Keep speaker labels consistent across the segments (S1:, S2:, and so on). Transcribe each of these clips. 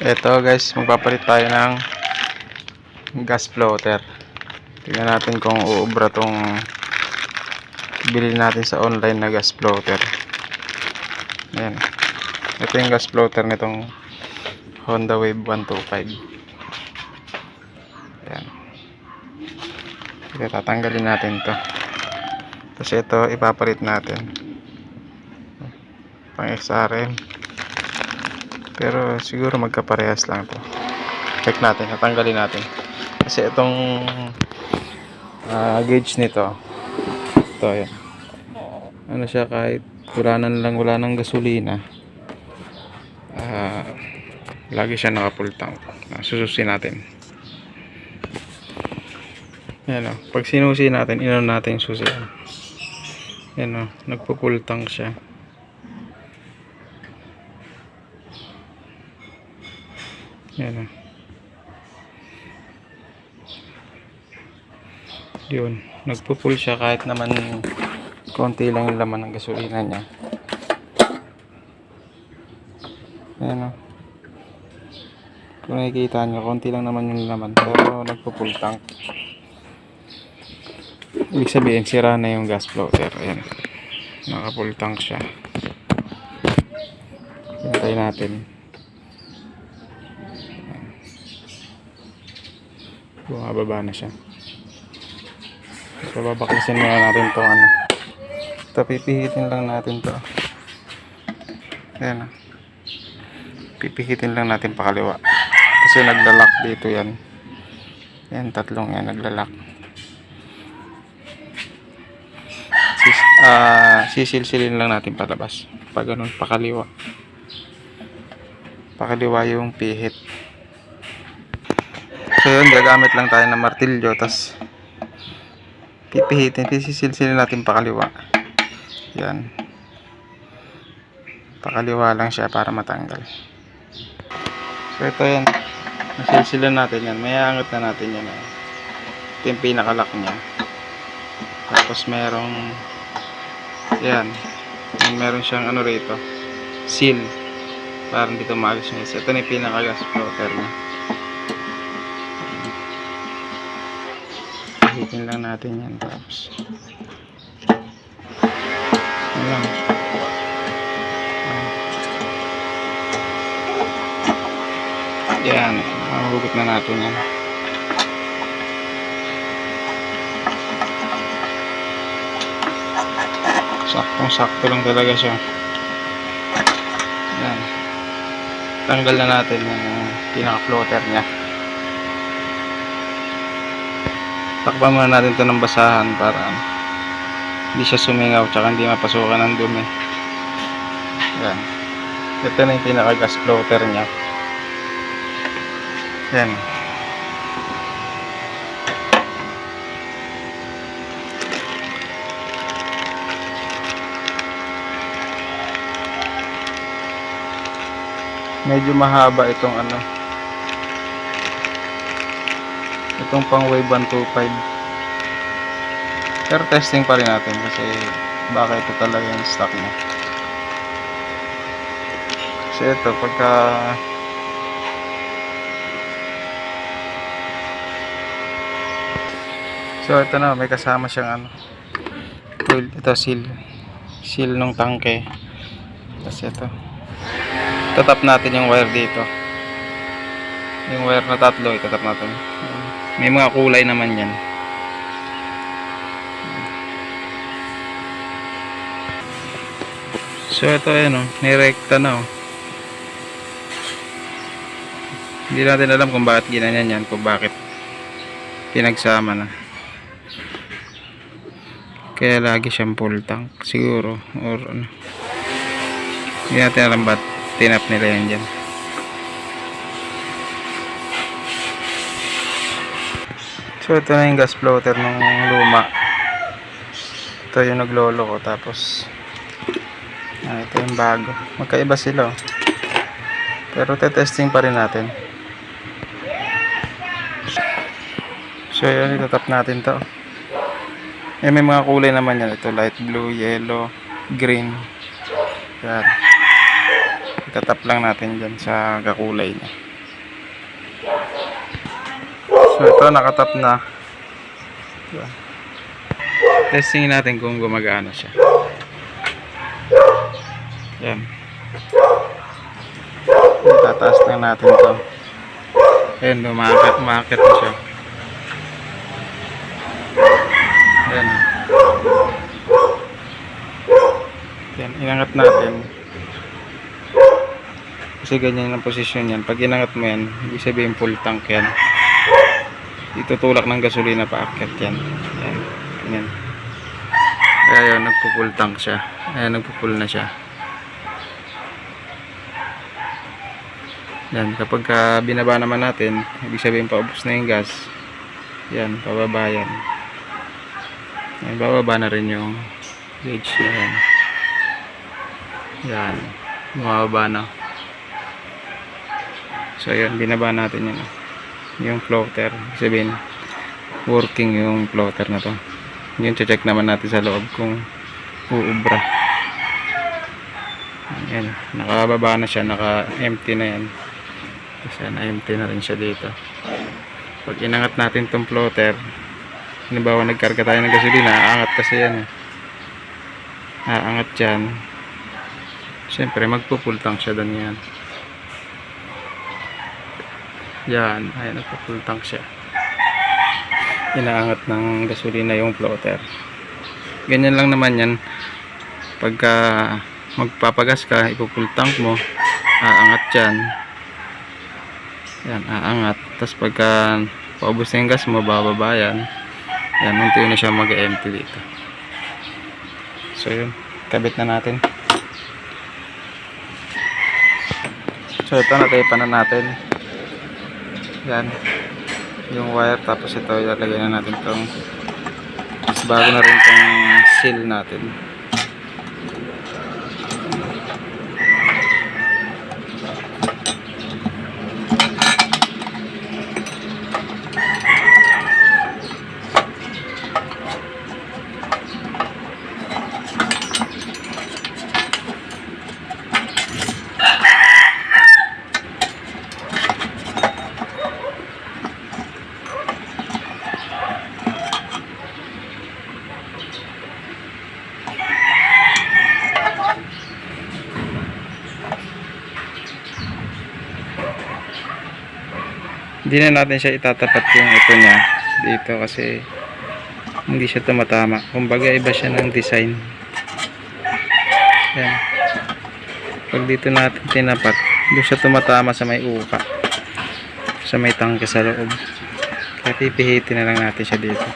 S1: Ito guys, magpapalit tayo ng gas floater. Tingnan natin kung uubra tong bili natin sa online na gas floater. Ayan. Ito yung gas floater nitong Honda Wave 125. Ayan. Ito, tatanggalin natin to. Tapos ito, ipapalit natin. Pang XRM. Pero siguro magkaparehas lang to. Check natin, tatanggalin natin. Kasi itong ah, gauge nito, ito yan. Ano siya kahit wala na lang wala nang gasolina. ah, lagi siya naka full tank. Ah, sususin natin. Yan o. Pag sinusi natin, inon natin susi. Yan o. Nagpo-full tank siya. Yan o. Yun. Nagpo-full siya kahit naman konti lang yung laman ng gasolina niya. Yan o. Kung nakikita nyo, konti lang naman yung laman. Pero nagpo-full tank. Ibig sabihin, sira na yung gas floater. Ayan. Naka-full tank siya. Hintay natin. Bumababa na siya. So, babaklasin muna natin to ano. Ito, pipihitin lang natin to. Ayan. ah. Pipihitin lang natin pakaliwa. Kasi naglalak dito yan. Yan, tatlong yan naglalak. Sis, ah, sisilsilin lang natin palabas. Pag ganun, pakaliwa. Pakaliwa yung pihit. Yun, gagamit lang tayo ng martilyo. tas pipihitin, pisisilsilin natin pakaliwa. Yan. Pakaliwa lang siya para matanggal. So ito yan. Nasilsilan natin yan. May angat na natin yan. eh. Ito yung pinakalock niya. Tapos merong yan. Meron siyang ano rito. Seal. Para hindi tumagas isa. Ito na yung pinaka-gas floater niya. Hihitin lang natin yan. Tapos. Yan lang. Yan. Mahugot na natin yan. Saktong sakto lang talaga siya. Yan. Tanggal na natin yung pinaka-floater niya. Takpan muna natin to ng basahan para hindi siya sumingaw tsaka hindi mapasukan ng dumi. Yan. Ito na yung pinaka-gas floater niya. Yan. Medyo mahaba itong ano. Itong pang wave 125. Pero testing pa rin natin kasi baka ito talaga yung stock niya. Kasi ito pagka So ito na, may kasama siyang ano. Oil, ito seal. Seal ng tangke. Tapos ito. Tatap natin yung wire dito. Yung wire na tatlo, itatap natin. May mga kulay naman yan. So ito ayan o, nirekta na o. Hindi natin alam kung bakit ginanyan yan, kung bakit pinagsama na. Kaya lagi siyang full tank siguro or ano. Hindi natin alam ba't tinap nila yan dyan. So ito na yung gas floater ng luma. Ito yung naglolo ko tapos ah, ito yung bago. Magkaiba sila oh. Pero te-testing pa rin natin. So yun, itatap natin to. Eh, may mga kulay naman yan. Ito light blue, yellow, green. Yan. Itatap lang natin dyan sa kakulay niya. So ito nakatap na. Yan. Testing natin kung gumagana siya. Yan. Tataas lang natin to. Ayan, umakit, umakit na siya. Ayan. Yan, inangat natin. Kasi ganyan ang posisyon yan. Pag inangat mo yan, ibig sabihin full tank yan. Itutulak ng gasolina paakyat yan. Yan. Ganyan. Kaya yun, nagpo-full tank siya. Ayan, nagpo-full na siya. Yan, kapag ka binaba naman natin, ibig sabihin paubos na yung gas. Yan, pababa yan. Yan, bababa na rin yung gauge na yan. Yan, bumababa na. So, yan, binaba natin yun. Yung floater, sabihin, working yung floater na to. Yun, check naman natin sa loob kung uubra. Yan, nakababa na siya, naka-empty na yan. Kasi na-empty na rin siya dito. Pag inangat natin tong floater, halimbawa nagkarga tayo ng gasolina, aangat kasi yan eh. Aangat yan. Siyempre, magpo-full tank siya doon yan. Yan, ayan, nagpo-full tank siya. Inaangat ng gasolina yung floater. Ganyan lang naman yan. Pagka magpapagas ka, ipo-full tank mo, aangat yan. Yan, aangat. Tapos pagka paubos na yung gas mo, bababa yan. Yan, unti na siya mag-empty dito. So yun, kabit na natin. So ito, nataypan na natin. Yan. Yung wire, tapos ito, ilalagay na natin tong bago na rin tong seal natin. Hindi na natin siya itatapat yung ito niya dito kasi hindi siya tumatama. Kumbaga iba siya ng design. Yan. Pag dito natin tinapat, doon siya tumatama sa may uka. Sa may tangke sa loob. Kaya pipihitin na lang natin siya dito.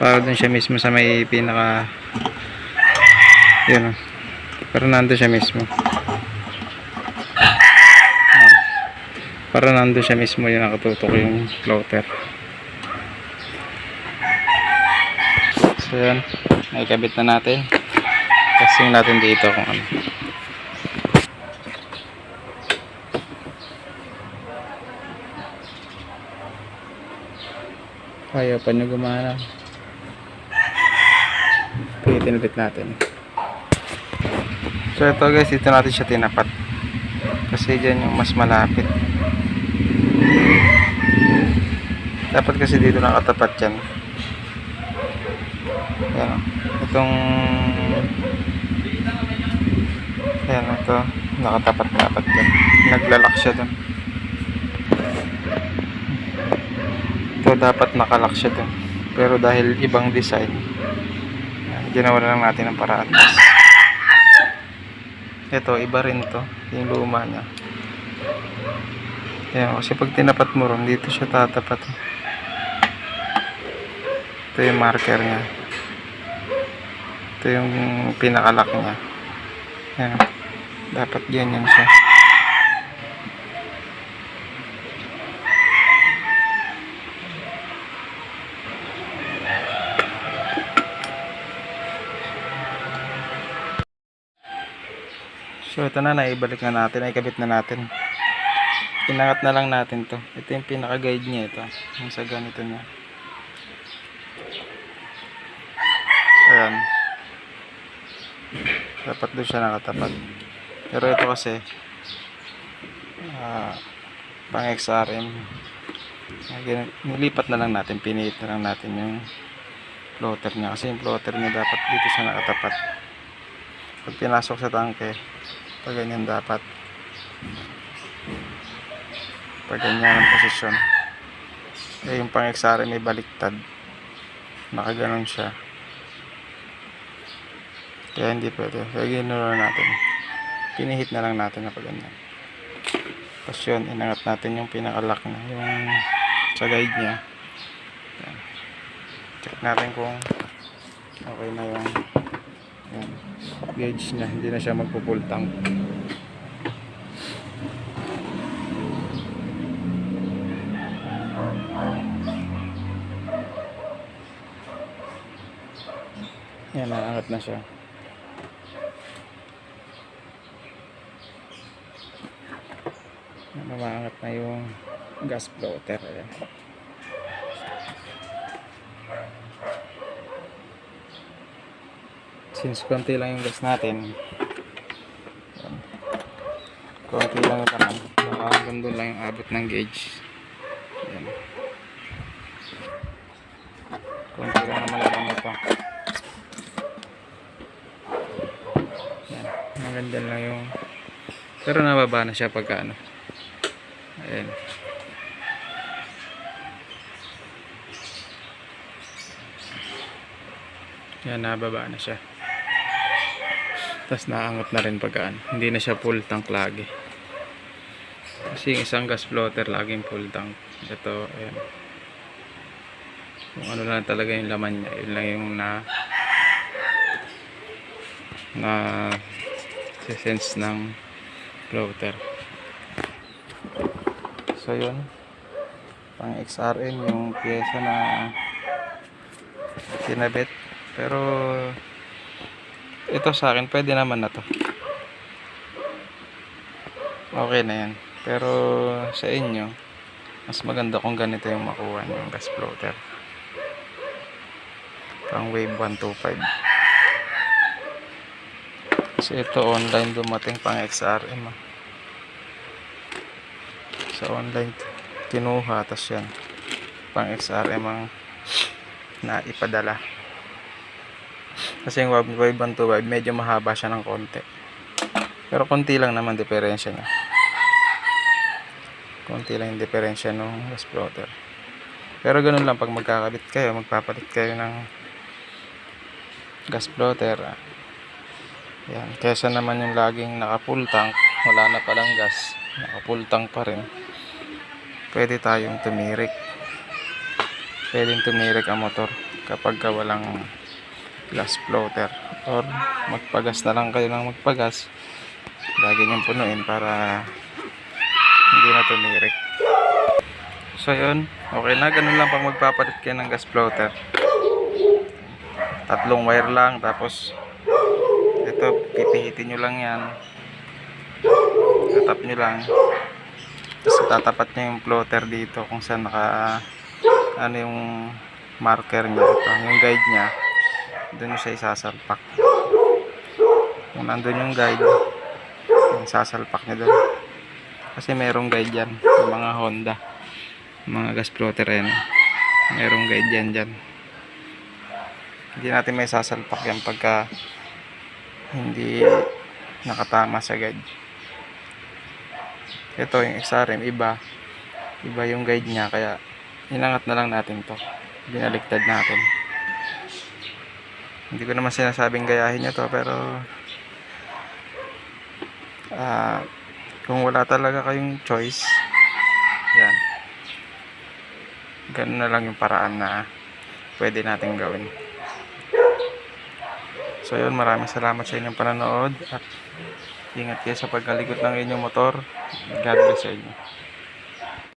S1: Para doon siya mismo sa may pinaka yun o. Para nandun siya mismo. Yan. Para nandun siya mismo yung nakatutok yung floater. So yan, nakikabit na natin. Testing natin dito kung ano. Ayaw pa nyo gumana. Pihitin ulit natin. So ito guys, dito natin siya tinapat. Kasi dyan yung mas malapit. Dapat kasi dito nakatapat yan. Yan o. Itong Ayan, ito. Nakatapat dapat yan. Naglalak siya dun. Ito dapat nakalak siya dun. Pero dahil ibang design, yan, ginawa na lang natin ng paraan. Ito, iba rin to. Yung luma niya. Ayan, kasi pag tinapat mo ron, dito siya tatapat. Ito yung marker niya. Ito yung pinakalak niya. Ayan. Dapat ganyan siya. So ito na, naibalik na natin, naikabit na natin. Pinangat na lang natin to. Ito yung pinaka-guide niya ito. Yung sa ganito niya. Ayan. Dapat doon siya nakatapat. Pero ito kasi ah, pang XRM. Nilipat na lang natin, piniit na lang natin yung floater niya. Kasi yung floater niya dapat dito siya nakatapat. Pag pinasok sa tangke, pag ganyan dapat. Pag ganyan ang posisyon. Eh, yung pang XR may baliktad. Nakaganon siya. Kaya hindi pwede. Kaya ginawa natin. Pinihit na lang natin na ganyan. Tapos yun, inangat natin yung pinakalock na. Yung sa guide niya. Yan. Check natin kung okay na yung yung gauge niya. Hindi na siya magpo-full tank. Yan, naangat na siya. Namaangat na yung gas bloater. Ayan. Since konti lang yung gas natin, konti lang yung. Baka hanggang doon lang yung abot ng gauge. Ayan. Konti lang naman laman ito. Ayan. Maganda lang yung pero nababa na siya pagka ano. Ayan. Yan, nababa na siya. Tapos naangot na rin pagka ano. Hindi na siya full tank lagi. Kasi yung isang gas floater laging full tank. Ito, ayan. Kung ano lang talaga yung laman niya. Yun lang yung na na sense ng floater. So yun. Pang XRM yung pyesa na kinabit. Pero ito sa akin pwede naman na to. Okay na yan. Pero sa inyo mas maganda kung ganito yung makuha yung gas floater. Pang wave 125. Kasi ito online dumating pang XRM ah. Sa online kinuha tas yan pang XRM ang naipadala. Kasi yung Wave 125 medyo mahaba siya ng konti. Pero konti lang naman diferensya niya. Konti lang yung diferensya ng gas floater. Pero ganun lang pag magkakabit kayo, magpapalit kayo ng gas floater. ah. Yan, kesa naman yung laging naka full tank, wala na palang gas, naka full tank pa rin. Pwede tayong tumirik. Pwedeng tumirik ang motor kapag ka walang gas floater or magpagas na lang kayo ng magpagas. Lagi niyong punuin para hindi na tumirik. So yun, okay na ganun lang pag magpapalit kayo ng gas floater. Tatlong wire lang tapos ito pipihitin nyo lang yan tatap nyo lang tapos tatapat nyo yung floater dito kung saan naka ano yung marker nya ito yung guide nya doon siya isasalpak. Kung nandun yung guide yung sasalpak nyo doon. Kasi merong guide yan yung mga Honda mga gas floater yan. Merong guide yan dyan. Hindi natin may sasalpak yan pagka hindi nakatama sa guide ito yung XRM iba. Iba yung guide niya kaya inangat na lang natin to. Binaliktad natin. Hindi ko naman sinasabing gayahin nyo to pero ah kung wala talaga kayong choice yan. Ganun na lang yung paraan na pwede natin gawin. So yun, maraming salamat sa inyong panonood at ingat kayo sa pagkalikot ng inyong motor. God bless sa inyo.